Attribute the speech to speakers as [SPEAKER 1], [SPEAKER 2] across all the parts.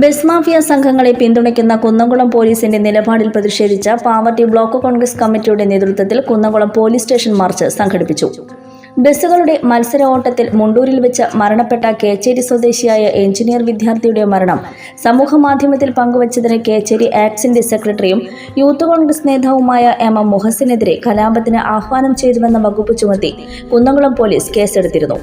[SPEAKER 1] Bus mafia സംഘങ്ങളെ പിന്തുണയ്ക്കുന്ന കുന്നംകുളം പോലീസിന്റെ നിലപാടിൽ പ്രതിഷേധിച്ച പാവർട്ടി ബ്ലോക്ക് കോൺഗ്രസ് കമ്മിറ്റിയുടെ നേതൃത്വത്തിൽ കുന്നംകുളം പോലീസ് സ്റ്റേഷൻ മാർച്ച് സംഘടിപ്പിച്ചു. ബസ്സുകളുടെ മത്സര ഓട്ടത്തിൽ മുണ്ടൂരിൽ വെച്ച് മരണപ്പെട്ട കേച്ചേരി സ്വദേശിയായ എഞ്ചിനീയർ വിദ്യാർത്ഥിയുടെ മരണം. സമൂഹമാധ്യമത്തിൽ പങ്കുവച്ചതിന് കേച്ചേരി ആക്സിന്റെ സെക്രട്ടറിയും യൂത്ത് കോൺഗ്രസ് നേതാവുമായ എം എം മുഹസിനെതിരെ കലാപത്തിന് ആഹ്വാനം ചെയ്തുവെന്ന വകുപ്പ് ചുമത്തി കുന്നംകുളം പോലീസ് കേസെടുത്തിരുന്നു.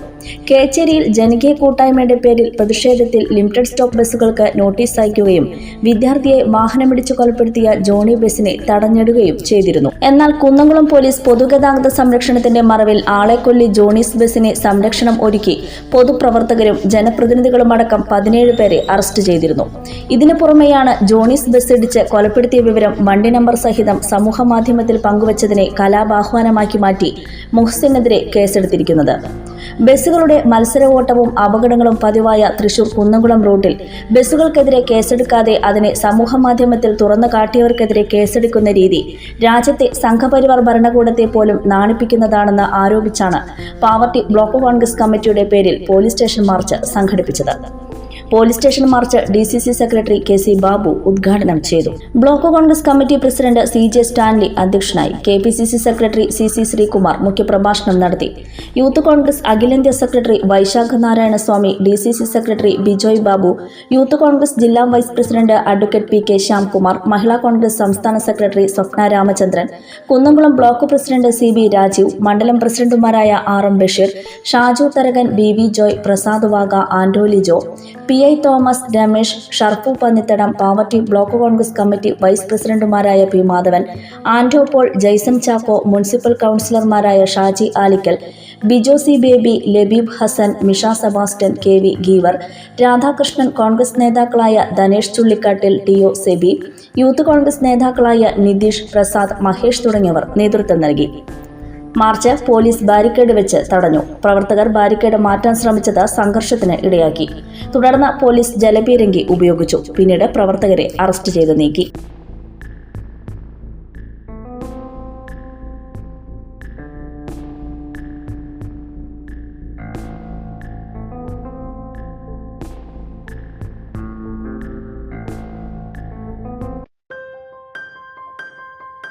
[SPEAKER 1] കേച്ചേരിയിൽ ജനകീയ കൂട്ടായ്മയുടെ പേരിൽ പ്രതിഷേധത്തിൽ ലിമിറ്റഡ് സ്റ്റോപ്പ് ബസ്സുകൾക്ക് നോട്ടീസ് അയക്കുകയും വിദ്യാർത്ഥിയെ വാഹനമിടിച്ചു കൊലപ്പെടുത്തിയ ജോണി ബസ്സിനെ തടഞ്ഞിടുകയും ചെയ്തിരുന്നു. എന്നാൽ കുന്നംകുളം പോലീസ് പൊതുഗതാഗത സംരക്ഷണത്തിന്റെ മറവിൽ ആളെ ജോണീസ് ബസിനെ സംരക്ഷണം ഒരുക്കി പൊതുപ്രവർത്തകരും ജനപ്രതിനിധികളുമടക്കം പതിനേഴ് പേരെ അറസ്റ്റ് ചെയ്തിരുന്നു. ഇതിനു പുറമെയാണ് ജോണീസ് ബസ് ഇടിച്ച് കൊലപ്പെടുത്തിയ വിവരം വണ്ടി നമ്പർ സഹിതം സമൂഹമാധ്യമത്തിൽ പങ്കുവച്ചതിനെ കലാപാഹ്വാനമാക്കി മാറ്റി മുഹ്സിനെതിരെ കേസെടുത്തിരിക്കുന്നത്. ബസ്സുകളുടെ മത്സര ഓട്ടവും അപകടങ്ങളും പതിവായ തൃശൂർ കുന്നംകുളം റോഡിൽ ബസ്സുകൾക്കെതിരെ കേസെടുക്കാതെ അതിനെ സമൂഹ മാധ്യമത്തിൽ തുറന്നു കാട്ടിയവർക്കെതിരെ കേസെടുക്കുന്ന രീതി. രാജ്യത്തെ സംഘപരിവാർ ഭരണകൂടത്തെ പോലും നാണിപ്പിക്കുന്നതാണെന്ന് ആരോപിച്ചാണ് പാവർട്ടി ബ്ലോക്ക് കോൺഗ്രസ് കമ്മിറ്റിയുടെ പേരിൽ പോലീസ് സ്റ്റേഷൻ മാർച്ച് സംഘടിപ്പിച്ചത്. Police station march D C C secretary K C Babu ഉദ്ഘാടനം ചെയ്തു. Block Congress committee president C J Stanley അധ്യക്ഷനായി K P C C secretary C C Sreekumar മുഖ്യപ്രഭാഷണം നടത്തി. യൂത്ത് കോൺഗ്രസ് അഖിലേന്ത്യാ secretary Vaishakha Narayana Swamy D C C secretary Bijoy Babu youth Congress ജില്ലാ vice president advocate P K Shyamkumar Mahila Congress സംസ്ഥാന secretary Swapna Ramachandran Kunnamkulam block president C B Rajeev മണ്ഡലം പ്രസിഡന്റുമാരായ R M Basheer Shaju Tharakan B V Joy Prasad Vaga Antoly Jo P I Thomas Ramesh Sharfu Pannithadam Pavatty block Congress committee vice പ്രസിഡന്റുമാരായ P Madhavan Anto Paul Jaison Chacko municipal കൗൺസിലർമാരായ Shaji Alikkal Bijo C Baby Labeeb Hasan Misha Sebastian K V Geevar Radhakrishnan Congress നേതാക്കളായ Dhanesh Chullikkattil T O Sebi youth Congress നേതാക്കളായ നിതീഷ് പ്രസാദ് മഹേഷ് തുടങ്ങിയവർ നേതൃത്വം നൽകി. March police barricade വെച്ച് തടഞ്ഞു. പ്രവർത്തകർ ബാരിക്കേഡ് മാറ്റാൻ ശ്രമിച്ചത് സംഘർഷത്തിന് ഇടയാക്കി. തുടർന്ന് പോലീസ് ജലപീരങ്കി ഉപയോഗിച്ചു. പിന്നീട് പ്രവർത്തകരെ അറസ്റ്റ് ചെയ്ത് നീക്കി.